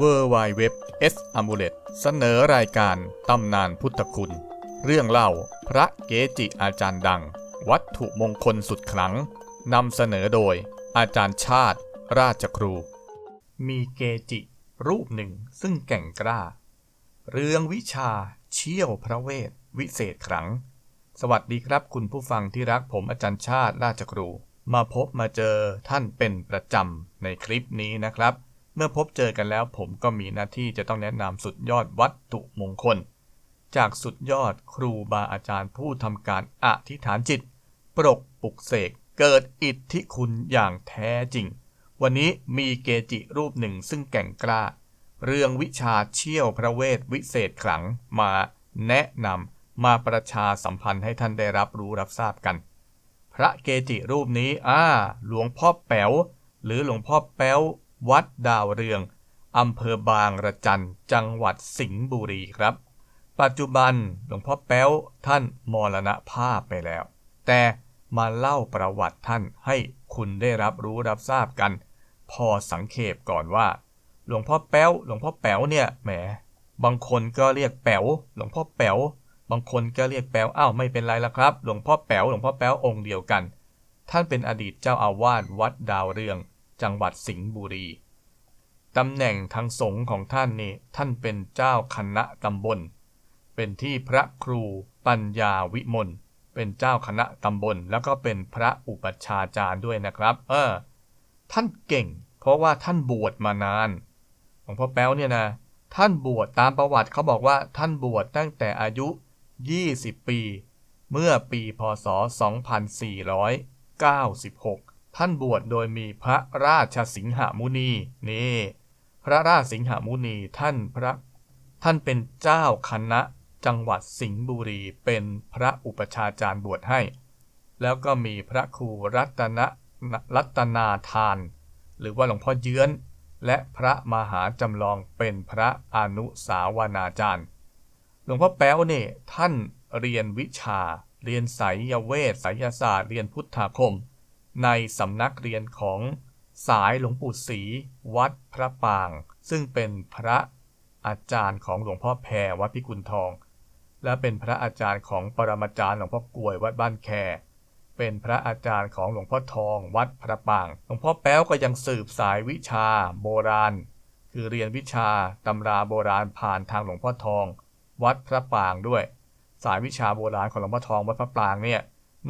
w w w s a m u l e t เสนอรายการตำนานพุทธคุณ เรื่องเล่าพระเกจิอาจารย์ดัง วัตถุมงคลสุดขลังนำเสนอโดย อาจารย์ชาติ ราชครู มีเกจิ รูปหนึ่งซึ่งแก่งกล้า เรื่องวิชาเชี่ยวพระเวท วิเศษขลัง สวัสดีครับคุณผู้ฟังที่รักผมอาจารย์ชาติ ราชครู มาพบมาเจอท่านเป็นประจำในคลิปนี้นะครับ เมื่อพบเจอกันแล้วผมก็มีหน้าที่จะต้องแนะนำสุดยอดวัตถุมงคล จากสุดยอดครูบาอาจารย์ผู้ทำการอธิษฐานจิต ปรกปุกเสกเกิดอิทธิคุณอย่างแท้จริง วันนี้มีเกจิรูปหนึ่งซึ่งแก่งกล้า เรื่องวิชาเชี่ยวพระเวทวิเศษขลังมาแนะนำมาประชาสัมพันธ์ให้ท่านได้รับรู้รับทราบกัน พระเกจิรูปนี้อ่าหลวงพ่อแป๋วหรือหลวงพ่อแป๋ว วัดดาวเรือง อำเภอบางระจัน จังหวัดสิงห์บุรีครับ ปัจจุบันหลวงพ่อแป๋วท่านมรณภาพไปแล้ว แต่มาเล่าประวัติท่านให้คุณได้รับรู้รับทราบกัน พอสังเขปก่อนว่า หลวงพ่อแป๋วหลวงพ่อแป๋วเนี่ยแหม บางคนก็เรียกแป๋วหลวงพ่อแป๋วบางคนก็เรียกแป๋วอ้าวไม่เป็นไรละครับ หลวงพ่อแป๋วหลวงพ่อแป๋วองค์เดียวกัน ท่านเป็นอดีตเจ้าอาวาสวัดดาวเรือง จังหวัดสิงห์บุรีตำแหน่งทางสงฆ์ของท่านนี่ท่านเป็นเจ้าคณะตำบล เป็นที่พระครูปัญญาวิมลเป็นเจ้าคณะตำบล แล้วก็เป็นพระอุปัชฌาจารย์ด้วยนะครับ เออ ท่านเก่ง เพราะว่าท่านบวชมานานหลวงพ่อแป๊วเนี่ยนะ ท่านบวชตามประวัติเขาบอกว่าท่านบวชตั้งแต่อายุ 20 ปี เมื่อปีพศ 2496 ท่านบวชโดยมีพระราชสิงหมุนีนี่พระราชสิงหมุนีท่านพระท่านเป็นเจ้าคณะจังหวัดสิงห์บุรีเป็นพระอุปชาจารย์บวชให้ แล้วก็มีพระครูรัตนรัตนาทาน หรือว่าหลวงพ่อเยื้อน และพระมหาจำลองเป็นพระอนุสาวนาจารย์ หลวงพ่อแป๊วเนี่ยท่านเรียนวิชา เรียนไสยเวทไสยศาสตร์ เรียนพุทธาคม ในสำนักเรียนของสายหลวงปู่ศรีวัดพระปาง ซึ่งเป็นพระอาจารย์ของหลวงพ่อแพรวัดพิกุลทอง และเป็นพระอาจารย์ของปรมาจารย์หลวงพ่อกลวยวัดบ้านแค เป็นพระอาจารย์ของหลวงพ่อทอง วัดพระปาง หลวงพ่อแป๊วก็ยังสืบสายวิชาโบราณ คือเรียนวิชาตำราโบราณผ่านทางหลวงพ่อทอง วัดพระปางด้วย สายวิชาโบราณของหลวงพ่อทองวัดพระปางเนี่ย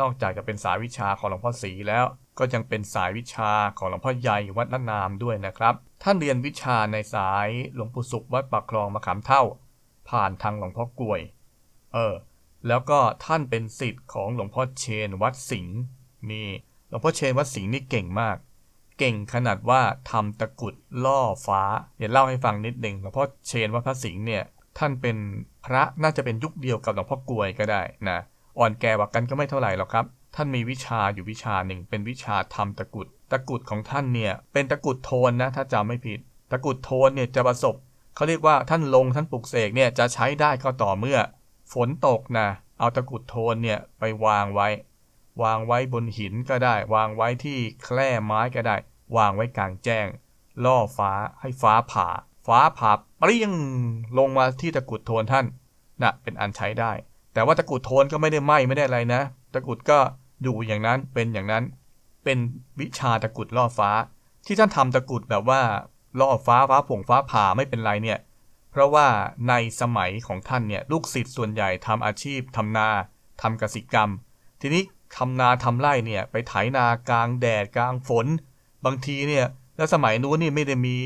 นอกจากจะเป็นสายวิชาของหลวงพ่อศรีแล้ว ก็ยังเป็นสายวิชาของหลวงพ่อใหญ่วัดละนามด้วยนะครับ ท่านเรียนวิชาในสายหลวงปู่สุขวัดปากคลองมะขามเท่า ผ่านทางหลวงพ่อกลวย เออ แล้วก็ท่านเป็นศิษย์ของหลวงพ่อเชนวัดสิงห์นี่หลวงพ่อเชนวัดสิงห์นี่เก่งมากเก่งขนาดว่าทำตะกุดล่อฟ้า เดี๋ยวเล่าให้ฟังนิดหนึ่งหลวงพ่อเชนวัดพระสิงห์เนี่ยท่านเป็นพระน่าจะเป็นยุคเดียวกับหลวงพ่อกลวยก็ได้นะ อ่อนแก่กว่ากันก็ไม่เท่าไหร่หรอกครับ ท่านมีวิชาอยู่วิชาหนึ่ง เป็นวิชาทำตะกุด ตะกุดของท่านเนี่ยเป็นตะกุดโทนนะถ้าจำไม่ผิด ตะกุดโทนเนี่ยจะประสบเขาเรียกว่าท่านลงท่านปลุกเสกเนี่ยจะใช้ได้ก็ต่อเมื่อ ฝนตกนะเอาตะกุดโทนเนี่ยไปวางไว้ วางไว้บนหินก็ได้ วางไว้ที่แคร่ไม้ก็ได้ วางไว้กลางแจ้ง ล่อฟ้าให้ฟ้าผ่า ฟ้าผ่าเปรี้ยงลงมาที่ตะกุดโทนท่านน่ะเป็นอันใช้ได้ แต่ว่าตะกุดโทนก็ไม่ได้ไหม้ไม่ได้อะไรนะ ตะกุดก็อยู่อย่างนั้นเป็นอย่างนั้น เป็นวิชาตะกุดล่อฟ้า ที่ท่านทำตะกุดแบบว่าล่อฟ้าฟ้าผงฟ้าผ่าไม่เป็นไรเนี่ย เพราะว่าในสมัยของท่านเนี่ยลูกศิษย์ส่วนใหญ่ทำอาชีพทำนาทำกสิกรรม ทีนี้ทำนาทำไร่เนี่ยไปไถนากลางแดดกลางฝน บางทีเนี่ยแล้วสมัยนู้นนี่ไม่ได้มี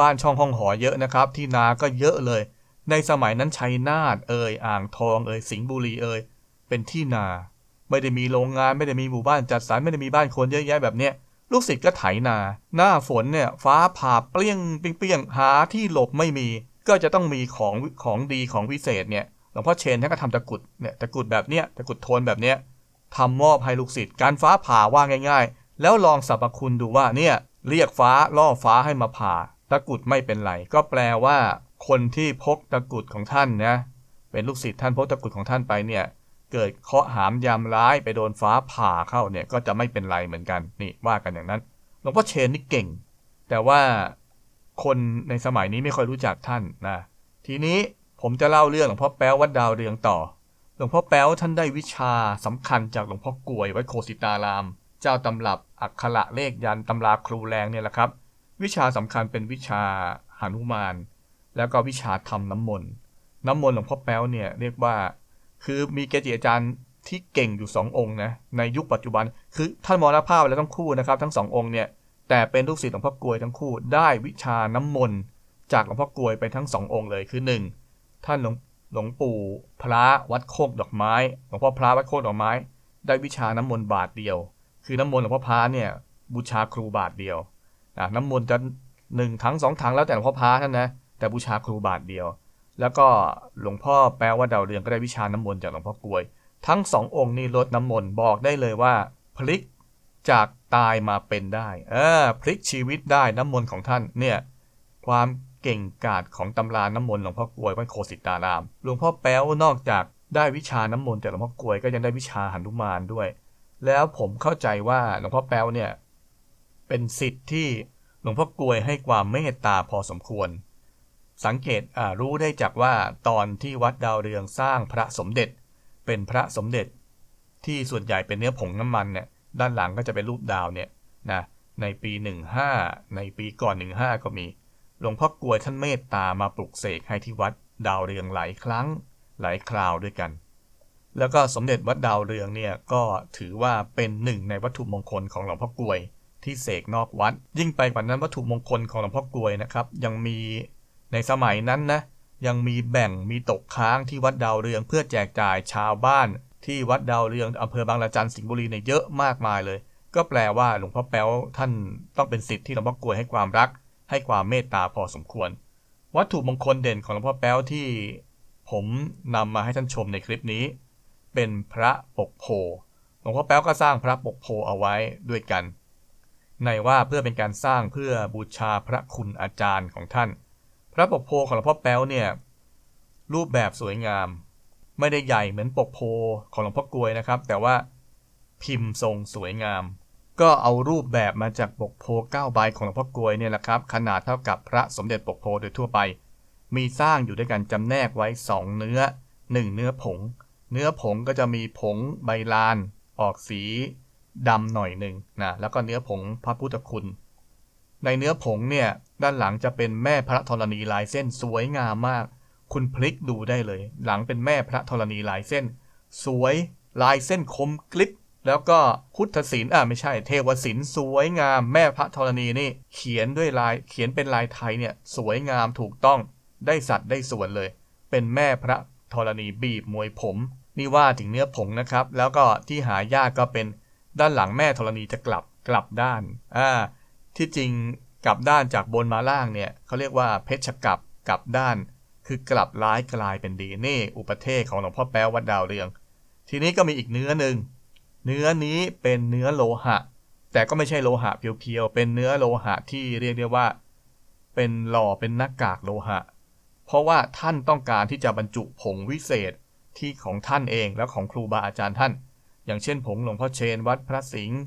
บ้านช่องห้องหอเยอะนะครับ ที่นาก็เยอะเลย ในสมัยนั้นชัยนาทเอ่ยอ่างทองเอ่ยสิงห์บุรีเอ่ยเป็นที่นา ไม่ได้มีโรงงานไม่ได้มีหมู่บ้านจัดสรรไม่ได้มีบ้านคนเยอะแยะแบบเนี้ยลูกศิษย์ก็ไถนา หน้าฝนเนี่ยฟ้าผ่าเปรี้ยงเปรี้ยงหาที่หลบไม่มี ก็จะต้องมีของของดีของวิเศษเนี่ยหลวงพ่อเชนท่านก็ทำตะกุดเนี่ยตะกุดแบบเนี้ยตะกุดโทนแบบเนี้ยทำมอบให้ลูกศิษย์การฟ้าผ่าว่าง่าย ๆ แล้วลองสรรพคุณดูว่าเนี่ยเรียกฟ้าล่อฟ้าให้มาผ่าตะกุดไม่เป็นไรก็แปลว่า คนที่พกตะกรุดของท่านนะเป็นลูกศิษย์ท่านพกตะกรุดของท่านไปเนี่ยเกิดเคาะหามยามร้ายไปโดนฟ้าผ่าเข้าเนี่ยก็จะไม่เป็นไรเหมือนกันนี่ว่ากันอย่างนั้นหลวงพ่อเชนนี่เก่ง แต่ว่าคนในสมัยนี้ไม่ค่อยรู้จักท่านนะทีนี้ผมจะเล่าเรื่องหลวงพ่อแป๊ววัดดาวเรืองต่อ หลวงพ่อแป๊วท่านได้วิชาสำคัญจากหลวงพ่อกลวยวัดโคสิตาราม เจ้าตำรับอักขระเลขยันตำราครูแรงเนี่ยแหละครับ วิชาสำคัญเป็นวิชาหานุมาน แล้วก็วิชาทำน้ำมนต์น้ำมนต์หลวงพ่อแป๊วเนี่ยเรียกว่าคือมีเกจิอาจารย์ที่เก่งอยู่สององค์นะในยุคปัจจุบัน คือท่านมรณภาพแล้วทั้งคู่นะครับทั้งสององค์เนี่ยแต่เป็นลูกศิษย์หลวงพ่อกลวยทั้งคู่ได้วิชาน้ำมนต์จากหลวงพ่อกลวยไปทั้งสององค์เลยคือหนึ่งท่านหลวงหลวงปู่พระวัดโคกดอกไม้หลวงพ่อพระวัดโคกดอกไม้ ได้วิชาน้ำมนต์บาทเดียว คือน้ำมนต์หลวงพ่อพระเนี่ยบูชาครูบาทเดียวนะน้ำมนต์จะหนึ่งถังสองถังแล้วแต่หลวงพ่อพระท่านนะ แต่บูชาครูบาทเดียว แล้วก็หลวงพ่อแปลว่าดาวเรืองก็ได้วิชาน้ำมนต์จากหลวงพ่อกลวย ทั้งสององค์นี่ลดน้ำมนต์บอกได้เลยว่า พลิกจากตายมาเป็นได้เออพลิกชีวิตได้น้ำมนต์ของท่านเนี่ยความเก่งกาจของตำราน้ำมนต์หลวงพ่อกลวยวัดโคสิตารามหลวงพ่อแป๊วนอกจากได้วิชาน้ำมนต์จากหลวงพ่อกลวยก็ยังได้วิชาหันุมานด้วย แล้วผมเข้าใจว่าหลวงพ่อแป๊วเนี่ยเป็นสิทธิ์ที่หลวงพ่อกลวยให้ความเมตตาพอสมควร สังเกตรู้ได้จากว่าตอนที่วัดดาวเรืองสร้างพระสมเด็จ เป็นพระสมเด็จ ที่ส่วนใหญ่เป็นเนื้อผงน้ำมันเนี่ยด้านหลังก็จะเป็นรูปดาวเนี่ยนะในปี 15 ในปีก่อน 15 ก็มีหลวงพ่อกลวยท่านเมตตามาปลุกเสกให้ที่วัดดาวเรืองหลายครั้งหลายคราวด้วยกัน แล้วก็สมเด็จวัดดาวเรืองเนี่ยก็ถือว่าเป็นหนึ่งในวัตถุมงคลของหลวงพ่อกลวยที่เสกนอกวัด ยิ่งไปกว่านั้นวัตถุมงคลของหลวงพ่อกลวยนะครับ ยังมี ในสมัยนั้นนะยังมีแบ่งมีตกค้างที่วัดดาวเรืองเพื่อแจกจ่ายชาวบ้านที่วัดดาวเรืองอำเภอบางละจันสิงห์บุรีเนี่ยเยอะมากมายเลย ก็แปลว่าหลวงพ่อแป๊วท่านต้องเป็นสิทธิ์ที่หลวงพ่อกลวยให้ความรัก ให้ความเมตตาพอสมควร วัตถุมงคลเด่นของหลวงพ่อแป๊วที่ผมนำมาให้ท่านชมในคลิปนี้ เป็นพระปกโพหลวงพ่อแป๊วก็สร้างพระปกโพเอาไว้ด้วยกัน ในว่าเพื่อเป็นการสร้างเพื่อบูชาพระคุณอาจารย์ของท่าน ระปกโพของหลวงพ่อแป๊วเนี่ยรูปแบบสวยงาม ไม่ได้ใหญ่เหมือนปกโพของหลวงพ่อกลวยนะครับ แต่ว่าพิมพ์ทรงสวยงาม ก็เอารูปแบบมาจากปกโพ9ใบของหลวงพ่อกลวยเนี่ยแหละครับ ขนาดเท่ากับพระสมเด็จปกโพโดยทั่วไป มีสร้างอยู่ด้วยกันจำแนกไว้ 2 เนื้อ 1 เนื้อผง เนื้อผงก็จะมีผงใบลาน ออกสีดำหน่อยหนึ่งนะแล้วก็เนื้อผงพระพุทธคุณ ในเนื้อผงเนี่ยด้านหลังจะเป็นแม่พระธรณีลายเส้นสวยงามมาก คุณพลิกดูได้เลย หลังเป็นแม่พระธรณีลายเส้น สวยลายเส้นคมกลิบแล้วก็พุทธศิลป์อ่าไม่ใช่ เทวศิลป์สวยงามแม่พระธรณีนี่ เขียนด้วยลายเขียนเป็นลายไทยเนี่ยสวยงามถูกต้องได้สัดได้ส่วนเลย เป็นแม่พระธรณีบีบมวยผม นี่ว่าถึงเนื้อผงนะครับ แล้วก็ที่หายากก็เป็นด้านหลังแม่ธรณีจะกลับกลับด้านอ่า ที่จริงกลับด้านจากบนมาล่างเนี่ยเขาเรียกว่าเพชรกลับกลับด้าน คือกลับร้ายกลายเป็นดีนี่อุปเทศของหลวงพ่อแป๊ววัดดาวเรือง ทีนี้ก็มีอีกเนื้อหนึ่งเนื้อนี้เป็นเนื้อโลหะ แต่ก็ไม่ใช่โลหะเพียวๆเป็นเนื้อโลหะที่เรียกได้ว่า เป็นหล่อเป็นหน้ากากโลหะ เพราะว่าท่านต้องการที่จะบรรจุผงวิเศษที่ของท่านเองและของครูบาอาจารย์ท่าน อย่างเช่นผงหลวงพ่อเชนวัดพระสิงห์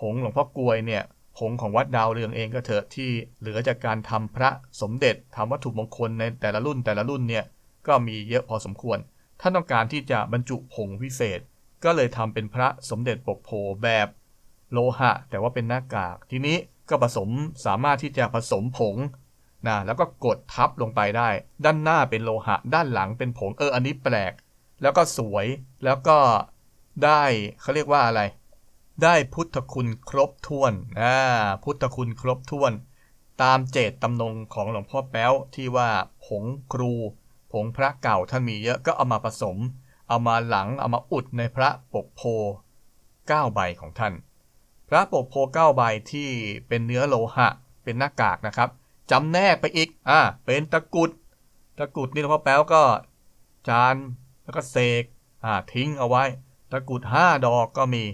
ผงหลวงพ่อกลวยเนี่ย ผงของวัดดาวเรืองเองก็เถอะที่เหลือจากการทำพระสมเด็จทำวัตถุมงคลในแต่ละรุ่นแต่ละรุ่นเนี่ยก็มีเยอะพอสมควร ท่านต้องการที่จะบรรจุผงพิเศษ ก็เลยทำเป็นพระสมเด็จปกโพแบบโลหะ แต่ว่าเป็นหน้ากาก ทีนี้ก็ผสมสามารถที่จะผสมผงนะแล้วก็กดทับลงไปได้ ด้านหน้าเป็นโลหะ ด้านหลังเป็นผงเอออันนี้แปลก แล้วก็สวยแล้วก็ได้เขาเรียกว่าอะไร ได้พุทธคุณครบถ้วนอ่าพุทธคุณครบถ้วน ตามเจตตำนงของหลวงพ่อแป๊วที่ว่าผงครู ผงพระเก่าท่านมีเยอะก็เอามาผสม เอามาหลังเอามาอุดในพระปกโพ9ใบของท่าน พระปกโพ9ใบที่เป็นเนื้อโลหะ เป็นหน้ากากนะครับจำแนกไปอีกอ่าเป็นตะกุดตะกุดนี่หลวงพ่อแป๊วก็จานแล้วก็เสกอ่าทิ้งเอาไว้ ตะกุด5ดอกก็มี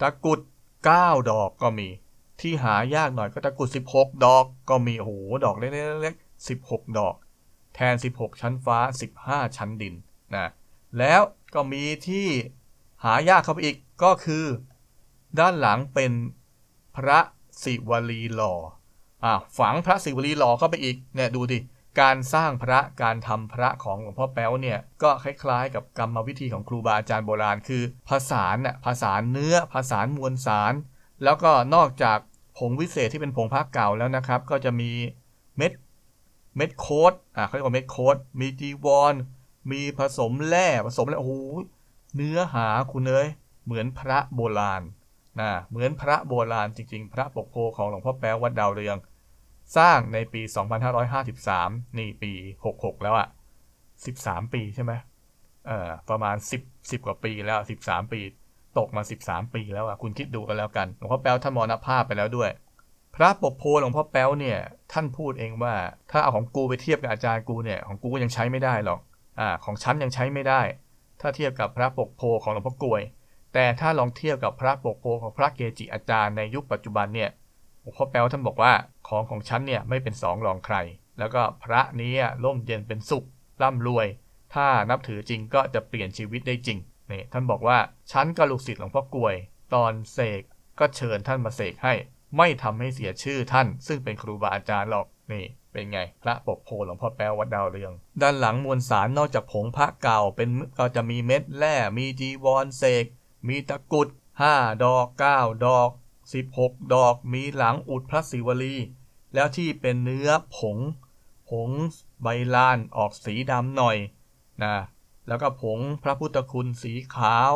ตะกุด9ดอกก็มี ที่หายากหน่อยก็ตะกุด16ดอกก็มี โอ้โห ดอกเล็กๆ16ดอก แทน16ชั้นฟ้า15ชั้นดินนะ แล้วก็มีที่หายากเข้าไปอีกก็คือ ด้านหลังเป็นพระศิวลีหล่ออ่าฝังพระศิวลีหล่อเข้าไปอีกเนี่ยดูดิ การสร้างพระการทำพระของหลวงพ่อแป๊วเนี่ยก็คล้ายๆ กับกรรมวิธีของครูบาอาจารย์โบราณ คือผสานน่ะผสานเนื้อผสานมวลสาร แล้วก็นอกจากผงวิเศษที่เป็นผงพระเก่าแล้วนะครับ ก็จะมีเม็ดเม็ดโคดอ่าเขาเรียกว่าเม็ดโคดมีจีวร มีผสมแร่ผสมแล้วโอ้โหเนื้อหาคุณเอ้ยเหมือนพระโบราณนะเหมือนพระโบราณจริง ๆ พระปกโพของหลวงพ่อแป๊ววัดดาวเรือง สร้างในปี 2553 นี่ปี 66 แล้วอะ13 ปีใช่ไหมเอ่อประมาณ 10 10 กว่าปีแล้ว 13 ปี ตกมา 13 ปีแล้วอะคุณคิดดูกันแล้วกัน หลวงพ่อแป๊วท่านมรณภาพไปแล้วด้วย พระปกโพหลวงพ่อแป๊วเนี่ย ท่านพูดเองว่า ถ้าเอาของกูไปเทียบกับอาจารย์กูเนี่ย ของกูก็ยังใช้ไม่ได้หรอก อ่า ของฉันยังใช้ไม่ได้ ถ้าเทียบกับพระปกโพของหลวงพ่อกลวย แต่ถ้าลองเทียบกับพระปกโพของพระเกจิอาจารย์ในยุคปัจจุบันเนี่ย พ่อแป๊วท่านบอกว่าของของฉันเนี่ยไม่เป็นสองรองใคร แล้วก็พระนี้ร่มเย็นเป็นสุขร่ำรวย ถ้านับถือจริงก็จะเปลี่ยนชีวิตได้จริงนี่ท่านบอกว่าฉันก็ลูกศิษย์หลวงพ่อกลวย ตอนเสกก็เชิญท่านมาเสกให้ ไม่ทำให้เสียชื่อท่าน ซึ่งเป็นครูบาอาจารย์หรอกนี่เป็นไง พระปกโพหลวงพ่อแป๊ววัดดาวเรือง ด้านหลังมวลสารนอกจากผงพระเก่าเป็นก็จะมีเม็ดแร่มีจีวรเสกมีตะกุด5ดอก9ดอก 16 ดอกมีหลังอุดพระศิวลี แล้วที่เป็นเนื้อผง ผงใบลานออกสีดำหน่อยนะแล้วก็ผงพระพุทธคุณสีขาว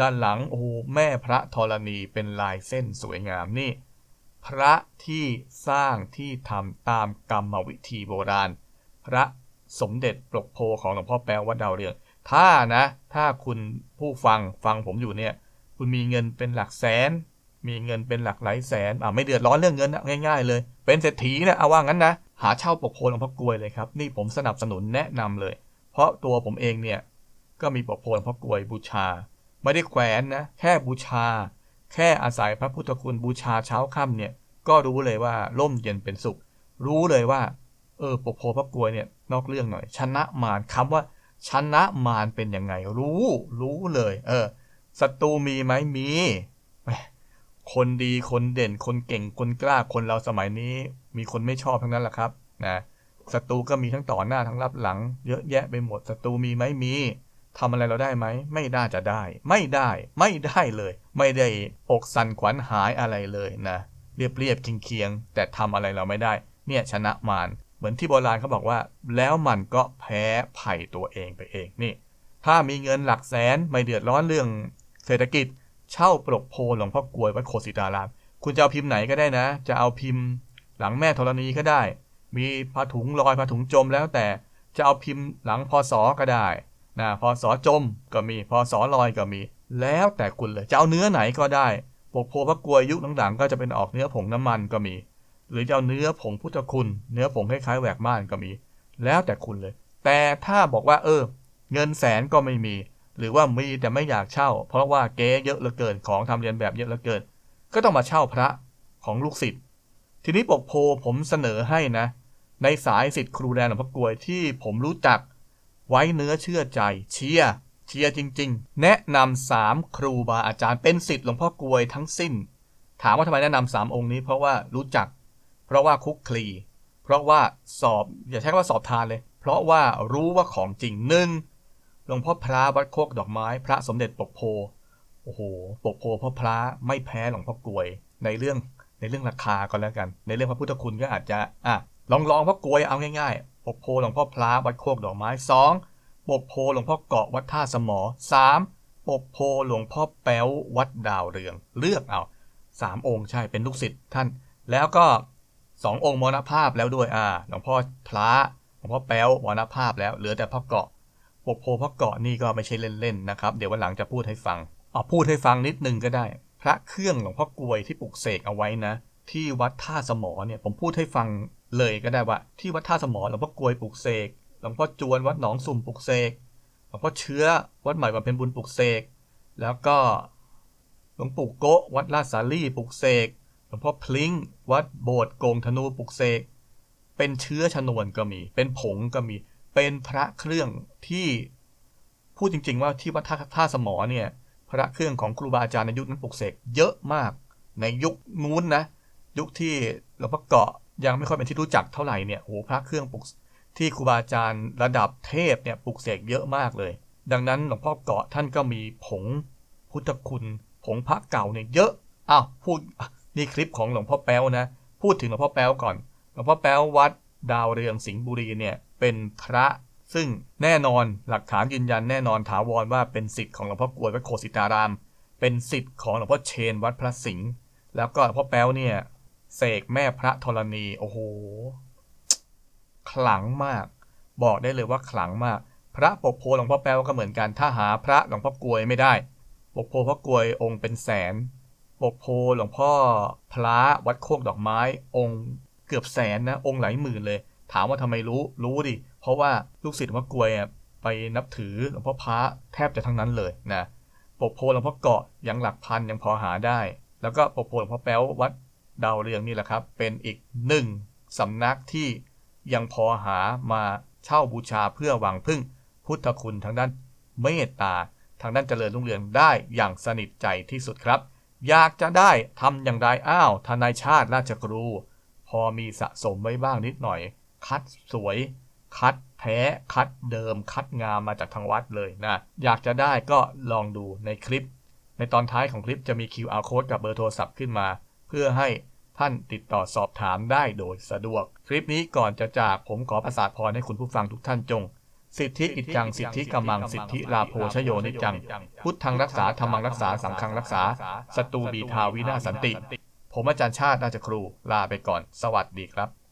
ด้านหลังโอ้แม่พระธรณีเป็นลายเส้นสวยงามนี่ พระที่สร้างที่ทำตามกรรมวิธีโบราณ พระสมเด็จปลกโพของหลวงพ่อแป๊ววัดดาวเรืองถ้านะ ถ้าคุณผู้ฟังฟังผมอยู่เนี่ย คุณมีเงินเป็นหลักแสน มีเงินเป็นหลักหลายแสนอ่าไม่เดือดร้อนเรื่องเงินนะง่ายๆเลย เป็นเศรษฐีนะเอาว่างั้นนะ หาเช่าปกโพหลวงพ่อกลวยเลยครับ นี่ผมสนับสนุนแนะนำเลย เพราะตัวผมเองเนี่ย ก็มีปกโพหลวงพ่อกลวยบูชา ไม่ได้แขวนนะ แค่บูชา แค่อาศัยพระพุทธคุณบูชาเช้าค่ำเนี่ย ก็รู้เลยว่าร่มเย็นเป็นสุข รู้เลยว่า เออปกโพพระกลวยเนี่ยนอกเรื่องหน่อย ชนะมารคำว่า ชนะมารเป็นยังไง รู้ รู้เลย เออศัตรูมีไหมมี คนดีคนเด่นคนเก่งคนกล้าคนเราสมัยนี้ มีคนไม่ชอบทั้งนั้นแหละครับนะศัตรูก็มีทั้งต่อหน้าทั้งรับหลัง เยอะแยะไปหมดศัตรูมีไหมมีทำอะไรเราได้ไหมไม่น่าจะได้ ไม่ได้ไม่ได้เลย ไม่ได้อกสั่นขวัญหายอะไรเลยนะเรียบเรียบเคียงเคียงๆแต่ทำอะไรเราไม่ได้ เนี่ยชนะมารเหมือนที่โบราณเขาบอกว่า แล้วมันก็แพ้ไผ่ตัวเองไปเองนี่ ถ้ามีเงินหลักแสนไม่เดือดร้อนเรื่องเศรษฐกิจ เช่าปลกโพหลวงพ่อกลวยวัดโคสิตาราม คุณจะเอาพิมพ์ไหนก็ได้นะ จะเอาพิมพ์หลังแม่ธรณีก็ได้ มีผ้าถุงลอยผ้าถุงจมแล้วแต่จะเอาพิมพ์หลังพศก็ได้นะพศจมก็มีพศลอยก็มี แล้วแต่คุณเลยจะเอาเนื้อไหนก็ได้ปกโพพระกลวยยุคหลังๆก็จะเป็นออกเนื้อผงน้ำมันก็มี หรือจะเอาเนื้อผงพุทธคุณ เนื้อผงคล้ายๆแหวกม่านก็มี แล้วแต่คุณเลย แต่ถ้าบอกว่าเออ เงินแสนก็ไม่มี หรือว่ามีแต่ไม่อยากเช่า เพราะว่าเก๊เยอะเหลือเกินของทำเรียนแบบเยอะเหลือเกิน ก็ต้องมาเช่าพระของลูกศิษย์ทีนี้ปกโพผมเสนอให้นะ ในสายศิษย์ครูแดนหลวงพ่อกลวยที่ผมรู้จักไว้เนื้อเชื่อใจ เชียร์เชียร์จริง ๆ แนะนำสามครูบาอาจารย์เป็นศิษย์หลวงพ่อกลวยทั้งสิ้น ถามว่าทำไมแนะนำสามองค์นี้เพราะว่ารู้จัก เพราะว่าคุกคลี เพราะว่าสอบอย่าใช้คำว่าสอบทานเลย เพราะว่ารู้ว่าของจริงหนึ่ง หลวงพ่อพระวัดโคกดอกไม้ พระสมเด็จปกโพโอ้โหปกโพพ่อพระไม่แพ้หลวงพ่อกลวย ในเรื่องในเรื่องราคาก็แล้วกัน ในเรื่องพระพุทธคุณก็อาจจะอะลองลองพ่อกลวยเอาง่ายๆปกโพหลวงพ่อพระวัดโคกดอกไม้สองปกโพหลวงพ่อเกาะวัดท่าสมอสามปกโพหลวงพ่อแป๊ววัดดาวเรือง เลือกเอาสามองค์ใช่เป็นลูกศิษย์ท่าน แล้วก็สององค์มรณภาพแล้วด้วยอ่าหลวงพ่อพระหลวงพ่อแป๊วมรณภาพแล้วเหลือแต่พ่อเกาะ ปกโพพ่อเกาะนี่ก็ไม่ใช่เล่นๆนะครับ เดี๋ยววันหลังจะพูดให้ฟังอ๋อพูดให้ฟังนิดนึงก็ได้ พระเครื่องหลวงพ่อกลวยที่ปลุกเสกเอาไว้นะ ที่วัดท่าสมอเนี่ยผมพูดให้ฟังเลยก็ได้ว่า ที่วัดท่าสมอหลวงพ่อกลวยปลุกเสกหลวงพ่อจวนวัดหนองสุ่มปลุกเสกหลวงพ่อเชื้อวัดใหม่บำเพ็ญบุญปลุกเสกแล้วก็หลวงปู่โกะวัดลาดสาลีปลุกเสกหลวงพ่อพลิงวัดโบสถ์โกงธนูปลุกเสกเป็นเชื้อชนวนก็มี เป็นผงก็มี เป็นพระเครื่องที่พูดจริง ๆ ว่าที่วัดท่าท่าสมอเนี่ยพระเครื่องของครูบาอาจารย์ในยุคนั้นปลุกเสกเยอะมากในยุคนู้นนะยุคที่หลวงพ่อเกาะยังไม่ค่อยเป็นที่รู้จักเท่าไหร่เนี่ยโหพระเครื่องปลุกที่ครูบาอาจารย์ระดับเทพเนี่ยปลุกเสกเยอะมากเลย ดังนั้นหลวงพ่อเกาะท่านก็มีผงพุทธคุณผงพระเก่าเนี่ยเยอะอ้าวพูดนี่คลิปของหลวงพ่อแป๊วนะ พูดถึงหลวงพ่อแป๊วก่อนหลวงพ่อแป๊ววัดดาวเรืองสิงห์บุรีเนี่ย เป็นพระ ซึ่งแน่นอนหลักฐานยืนยันแน่นอนถาวรว่าเป็นสิทธิ์ของหลวงพ่อกลวยวัดโคสิตาราม เป็นสิทธิ์ของหลวงพ่อเชนวัดพระสิงห์แล้วก็หลวงพ่อแป๊วเนี่ยเสกแม่พระธรณีโอ้โหขลังมาก บอกได้เลยว่าขลังมาก พระปกโพหลวงพ่อแป๊วก็เหมือนกันถ้าหาพระหลวงพ่อกลวยไม่ได้ปกโพพระกลวยองค์เป็นแสนปกโพหลวงพ่อพระวัดโคกดอกไม้องค์เกือบแสนนะองค์หลายหมื่นเลย ถามว่าทำไมรู้รู้ดิ เพราะว่าลูกศิษย์หลวงพ่อกลวยไปนับถือหลวงพ่อพระแทบจะทั้งนั้นเลยนะปกโพหลวงพ่อเกาะยังหลักพันยังพอหาได้ แล้วก็ปกโพหลวงพ่อแป๊ววัดดาวเรืองนี่แหละครับ เป็นอีกหนึ่งสำนักที่ยังพอหามาเช่าบูชาเพื่อหวังพึ่งพุทธคุณทางด้านเมตตา ทางด้านเจริญรุ่งเรืองได้อย่างสนิทใจที่สุดครับ อยากจะได้ทำอย่างไรอ้าวทนายชาติราชกรู พอมีสะสมไว้บ้างนิดหน่อย คัดสวย คัดแท้ คัดเดิม คัดงามมาจากทางวัดเลยนะ อยากจะได้ก็ลองดูในคลิป ในตอนท้ายของคลิปจะมี QR code กับเบอร์โทรศัพท์ขึ้นมา เพื่อให้ท่านติดต่อสอบถามได้โดยสะดวก คลิปนี้ก่อนจะจากผมขอประสาทพรให้คุณผู้ฟังทุกท่านจง สิทธิกิจจัง สิทธิกำมัง สิทธิลาโภชโยนิจัง พุทธังรักษาธรรมังรักษา สังฆังรักษาศัตรูบีทาวินาสันติ ผมอาจารย์ชาติราชครูลาไปก่อน สวัสดีครับ